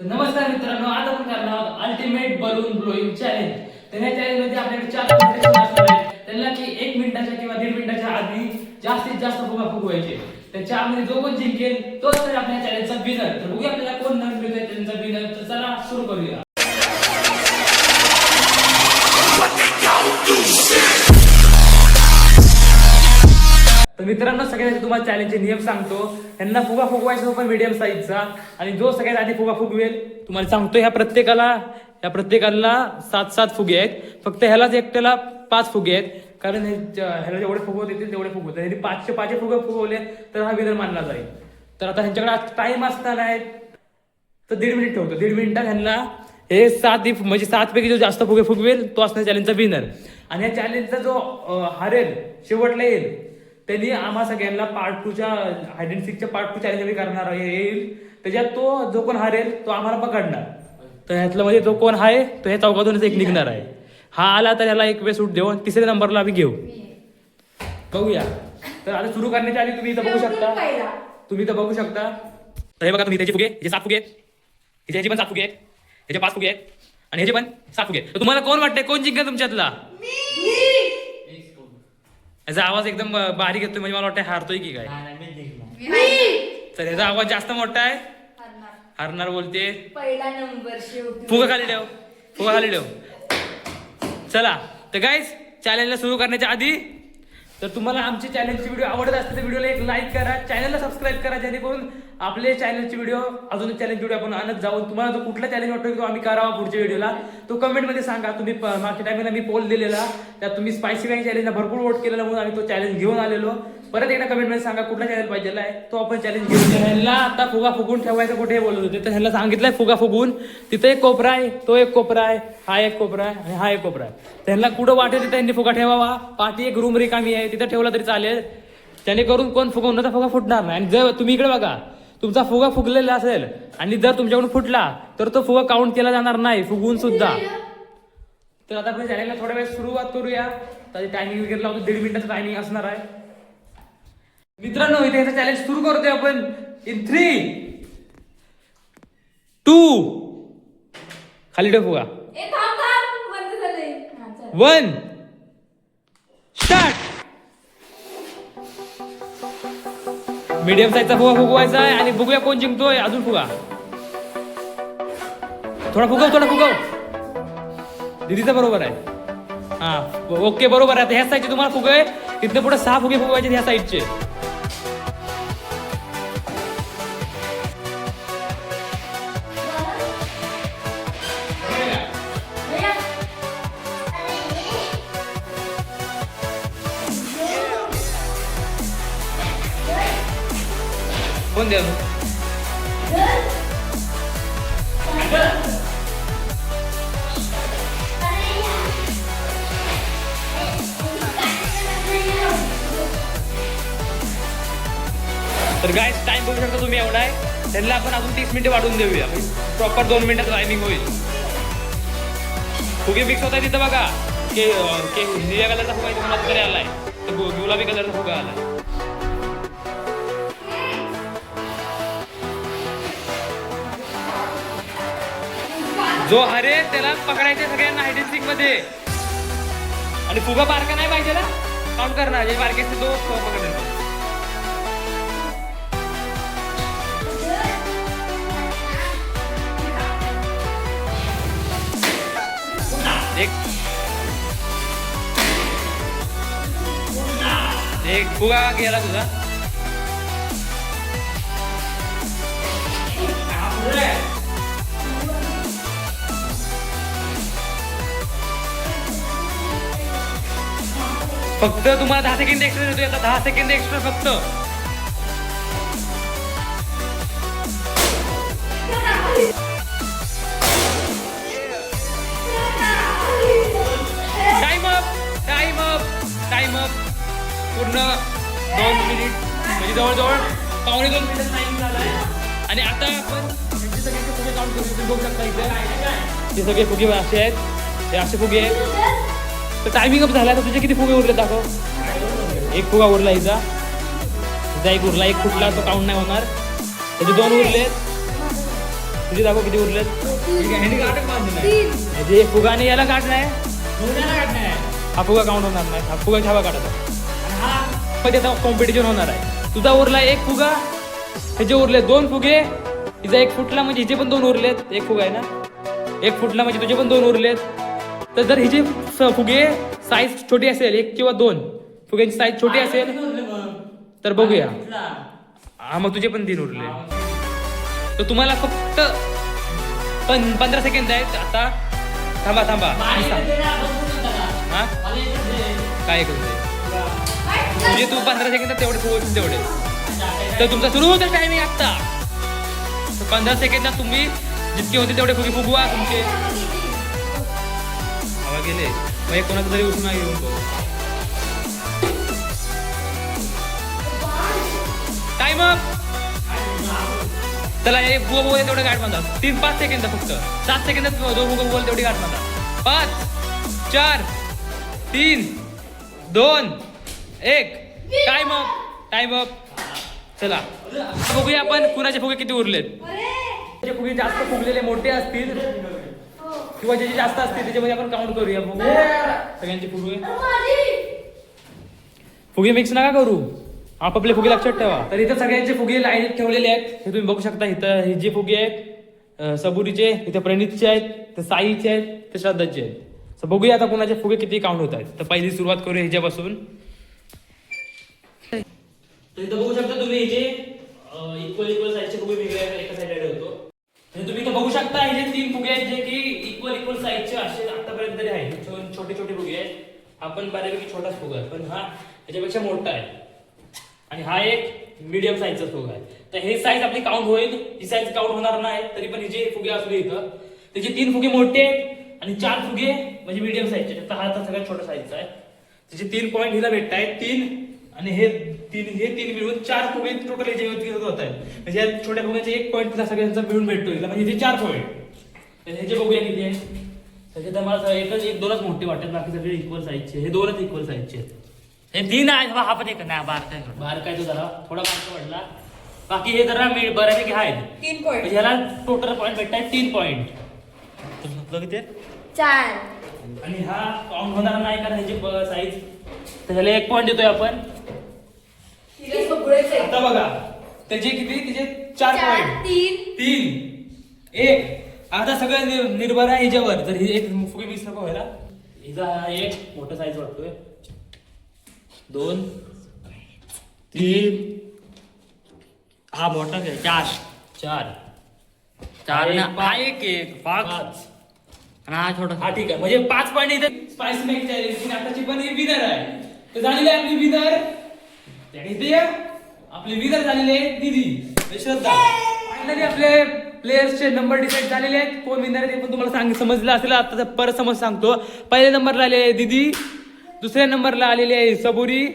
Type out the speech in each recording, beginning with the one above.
तर नमस्कार मित्रांनो आज आपण करणार आहोत अल्टिमेट बलून ब्लोईंग चॅलेंज तर या चॅलेंजमध्ये आपल्याकडे चार कॉम्पिटिशन असणार आहेत. त्यांना की एक मिनिटाच्या किंवा दीड मिनिटाच्या आधी जास्तीत जास्त फुगा फुगवायचे. तर चारमध्ये जो कोण जिंकेल तोच तर आपल्या चॅलेंजचा विनर तर बघूया आपल्याला कोण नवीन मिळतोय त्यांचा विनर तर चला सुरू करूया. तर मित्रांनो सगळ्यात तुम्हाला चॅलेंजचे नियम सांगतो. यांना फुगा फुगवायचा पण मीडियम साईजचा आणि जो सगळ्यात आधी फुगा फुगवेल तुम्हाला सांगतो ह्या प्रत्येकाला या प्रत्येकाला सात सात फुगे आहेत. फक्त ह्यालाच एकट्याला पाच फुगे आहेत. कारण ह्याला जेवढे फुगवत येतील तेवढे फुगवत यांनी पाचशे पाचशे फुगे फुगवले तर हा विनर मानला जाईल. तर आता ह्यांच्याकडे आज टाईम असणार आहे. तर दीड मिनिट ठेवतो. दीड मिनिटात ह्यांना हे सात म्हणजे सात पैकी जो जास्त फुगे फुगवेल तो असणार चॅलेंजचा विनर आणि या चॅलेंजचा जो हारेल शेवटला येईल त्यांनी आम्हा सगळ्यांना पार्ट टूच्या हायडेन सिकच्या पार्ट टू चॅलेंज करणार येईल. त्याच्यात तो जो कोण हारेल तो आम्हाला पकडणार. तर ह्यातलं म्हणजे जो कोण आहे तो ह्या चौकातूनच एक निघणार आहे. हा आला तर ह्याला एक वेळ सूट देऊ आणि तिसऱ्या नंबरला आम्ही घेऊ. बघूया. तर आता सुरू करण्याच्या आधी तुम्ही इथं बघू शकता. तुम्ही इथं बघू शकता. तर हे बघा तुम्ही त्याचे फुगे हे सात फुगे. आहेत इथे ह्याचे पण सात फुगे. आहेत ह्याचे पाच फुगे. आहेत आणि ह्याचे पण सात फुगे. आहेत तर तुम्हाला कोण वाटतंय? कोण जिंकेल तुमच्यातला? याचा आवाज एकदम बारीक येतोय म्हणजे मला वाटतं हारतोय की काय? तर ह्याचा आवाज जास्त मोठा आहे. हारणार. बोलते. पहिला नंबर शेवटी. फुगा खाली ठेव. फुगा खाली ठेव. चला. तर गाईज चॅलेंजला सुरू करण्याच्या आधी तर तुम्हाला आमचे चॅनलचे व्हिडिओ आवडत असतील तर व्हिडिओला एक लाईक करा. चॅनलला सबस्क्राईब करा जेणेकरून आपले चॅनलचे व्हिडिओ अजून चॅलेंज व्हिडिओ आपण आणत जाऊन तुम्हाला जो कुठला चॅलेंज वाटतो की तो आम्ही करावा पुढच्या व्हिडिओला तो कमेंटमध्ये सांगा. तुम्ही प- मागच्या टायमिंगला मी पोल दिलेला. त्यात तुम्ही स्पायसी बँक चॅलेंजला भरपूर वोट केलेला म्हणून आम्ही तो चॅलेंज घेऊन आलेलो. परत एकदा कमेंटमध्ये सांगा कुठला चॅलेंज पाहिजे आहे? तो आपण चॅलेंज घेऊ ह्यांना आता फुगा फुगून ठेवायचं कुठे बोलत होते. तर ह्यांना सांगितलंय फुगा फुगून. तिथे एक कोपरा आहे तो एक कोपरा आहे हा एक कोपरा आहे आणि हा एक कोपरा आहे. त्यांना कुठं वाटेल तिथे त्यांनी फुगा ठेवावा? पाठी एक रूम रिकामी आहे तिथं ठेवला तरी चालेल. जेणेकरून कोण फुगवून तर फुगा फुटणार नाही. आणि जर तुम्ही इकडे बघा तुमचा फुगा फुगलेला असेल आणि जर तुमच्याकडून फुटला तर तो फुगा काउंट केला जाणार नाही फुगवून सुद्धा. तर आता आपण चॅनलला थोड्या वेळ सुरुवात करूया. त्याची टायमिंग वगैरे लावतो दीड मिनिटाचं टायमिंग असणार आहे. मित्रांनो इथे याचं चॅलेंज सुरू करतोय आपण. इन थ्री टू खाली ठेव फुगा. ए थांब थांब. बंद झालंय. हा, चल. वन स्टार्ट मीडियम साईजचा फुगा फुगवायचा आहे आणि बघूया कोण जिंकतोय. अजून फुगा. थोडा फुगव थोडा फुगव. दिदीचा बरोबर आहे. हा ओके बरोबर आहे. आता ह्या साईडचे तुम्हाला फुगे. तिथनं पुढे सहा फुगे फुगवायचे ह्या साईडचे कोण द्या तर काय टाइम बघू शकता तुम्ही एवढा आहे. त्यांना आपण अजून तीस मिनिटं वाढवून देऊया. म्हणजे प्रॉपर दोन मिनिटात टायमिंग होईल. फुगे मिक्स होत आहे तिथं बघा. के के कलरचा फुगा इथे मला तरी आलाय. तर गुलाबी कलरचा फुगा आलाय. जो हरे त्याला पकडायचे सगळ्यांना हायडेन्सिकमध्ये. आणि फुगा बारका नाही पाहिजे ना? काउंट करणार जे बारके असते तो पकडेल. एक. एक. फुगा गेला तुझा. फक्त तुम्हाला दहा सेकंड एक्स्ट्रा देतोय आता दहा सेकंड एक्स्ट्रा फक्त time up time up time up पूर्ण दोन मिनिट म्हणजे जवळजवळ पावणे दोन मिनिट टाइम झालाय आणि आता आपण ह्यांचे सगळे फुगे काउंट करू तुम्ही बघू शकता इथे हे सगळे फुगे असे आहेत हे असे फुगे आहेत तर टायमिंग अप झाला तर तुझे किती फुगे उरले दाखव. एक फुगा उरला हिचा. हिचा एक उरला एक फुटला तो काउंट नाही होणार. त्याचे दोन उरले तुझे दाखव किती उरलेत. गाठच बांधली नाही. एक याला काढ नाही. हा फुगा काउंट होणार नाही. हा फुगा हवा काढायचा हा पण त्याचा कॉम्पिटिशन होणार आहे. तुझा उरला एक फुगा ह्याचे उरले दोन फुगे हिचा एक फुटला म्हणजे हिचे पण दोन उरलेत. एक फुगा आहे ना? एक फुटला म्हणजे तुझे पण दोन उरलेत. तर जर हिचे स- फुगे साईज छोटी असेल एक किंवा दोन फुग्यांची साईज छोटी असेल? तर बघूया? हा मग तुझे पण तीन उरले. तर तुम्हाला फक्त पण पंधरा सेकंद आहेत. आता थांबा थांबा. हा. काय करू म्हणजे तू पंधरा सेकंदात तेवढे फुगवशील तेवढे. तर तुमचा सुरू होतं टायमिंग आता पंधरा सेकंदात तुम्ही जितके होते तेवढे फुगे फुगवा तुमचे. गेले मग एक कोणाचं तरी उठून घेऊन बघ टाइम अप चला एक बुवा बुवा तेवढे गाठ बांधा. तीन पाच सेकंद फक्त. सात सेकंदात दोन बुवा बुवा तेवढी गाठ बांधा. पाच चार तीन दोन एक. टाइम अप टाइम अप चला. बघूया आपण कुणाचे फुगे किती उरलेत. जे फुगे जास्त फुगलेले मोठे असतील? किंवा ज्याचे जास्त असतील त्याच्यामध्ये आपण काउंट करूया. बघू. सगळ्यांचे फुगे. फुगे मिक्स नका करू. आपापले फुगे लक्षात ठेवा. तर इथं सगळ्यांचे फुगे लाईनीत ठेवलेले आहेत. हे तुम्ही बघू शकता इथं हे जे फुगे आहेत सबुरीचे इथे प्रणितचे आहेत ते साईचे आहेत ते श्रद्धाचे आहेत. तर बघूया आता कुणाचे फुगे किती काउंट होत आहेत. तर पहिली सुरुवात करूया ह्याच्यापासून. तर इथं बघू शकता तुम्ही हे जे इक्वल इक्वल साईजचे फुगे वेगळे एका साईडला ठेवतो म्हणजे तुम्ही इथं बघू शकता हे जे तीन फुगे आहेत जे की इक्वल इक्वल साईजचे असे आतापर्यंत तरी आहे. छोटे छोटे फुगे आहेत हा पण बऱ्यापैकी छोटाच फुगा आहे. पण हा याच्यापेक्षा मोठा आहे. आणि हा एक मीडियम साईजचा फुगा आहे. तर हे साईज आपली काउंट होईल. ही साईज काउंट होणार नाही. तरी पण हिचे फुगे असू दे इथं त्याचे तीन फुगे मोठे आहेत आणि चार फुगे म्हणजे मीडियम साईजचे तर हा तर सगळ्यात छोटा साईजचा आहे. त्याचे तीन पॉईंट हिला भेटत आहेत तीन आणि हे तीन हे तीन मिळून चार फुगे टोटल याच्या होत आहेत. म्हणजे या छोट्या फुग्याचे एक पॉईंट तिला सगळ्यांचा मिळून भेटतो हिला म्हणजे हे चार पॉईंट तर ह्याचे बघूया किती आहे त्याच्यात मला एकच एक दोनच मोठे वाटतात बाकी सगळे इक्वल साईजचे हे दोनच इक्वल साईजचे आहेत. हे तीन आहे हा पण एक. नाही बार काय बाहेर काय तो जरा थोडा मार्क पडला. बाकी हे जरा मी बऱ्यापैकी आहेत तीन पॉईंट म्हणजे ह्याला टोटल पॉईंट भेटतात तीन पॉईंट किती आहेत? चार. आणि हा काउंट होणार नाही कारण ह्याची साईज तर ह्याला एक पॉईंट देतोय आपण. तिला सगळेच आहेत. आता बघा त्याचे किती त्याचे चार चार पॉईंट तीन. तीन. एक. आता सगळं नि- निर्भर आहे ह्याच्यावर. जर ही एक फुगे मिस नको व्हायला हिचा हा एक मोठा साईज वाटतोय. दोन तीन. हा मोठा घे चार. चार. चार एक. हा एक एक. पाच. पाच. आणि हा छोटा. हा ठीक आहे. म्हणजे पाच पॉईंट इथे स्पायसी मॅक चॅलेंज नाटकाची पण ही विनर आहे. तर झालेली आहे आपली विनर इथे या. आपली विनर झालेली आहे. दीदी श्रद्धा. फायनली आपले प्लेयर्सचे नंबर डिसाईड झालेले आहेत. कोण विनर आहे ते पण तुम्हाला सांग समजलं असेल. आता तर परत समज सांगतो. पहिल्या नंबरला आले आहे दीदी दुसऱ्या नंबरला आलेली आहे सबुरी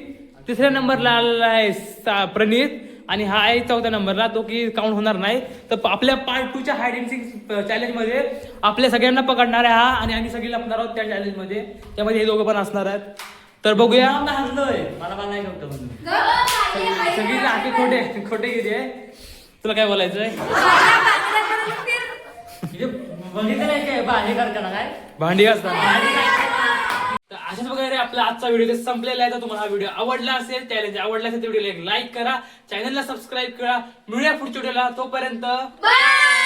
तिसऱ्या नंबरला आलेला आहे सा- प्रणित आणि हा आहे चौथ्या नंबरला. तो की काउंट होणार नाही. तर आपल्या पार्ट टूच्या हाईड अँड सिक्स चॅलेंजमध्ये आपल्या सगळ्यांना पकडणार आहे हा आणि आम्ही सगळी लपणार आहोत त्या चॅलेंजमध्ये. त्यामध्ये हे दोघं पण असणार आहेत. तर बघूया. मला हरलोय मला मला नाही म्हणून. सगळी आहे. खोटे खोटे किती आहे. तुला काय बाजूला पण फिर. इथे बघितलं नाही काय? भाजी करताना काय? भांडी तर अशाच वगैरे आपला आजचा व्हिडिओ संपलेला आहे. तर तुम्हाला हा व्हिडिओ आवडला असेल चॅलेंज आवडला असेल तर व्हिडिओला एक लाईक करा. चॅनलला सबस्क्राईब करा. मिळूया पुढच्या व्हिडिओला. तोपर्यंत बाय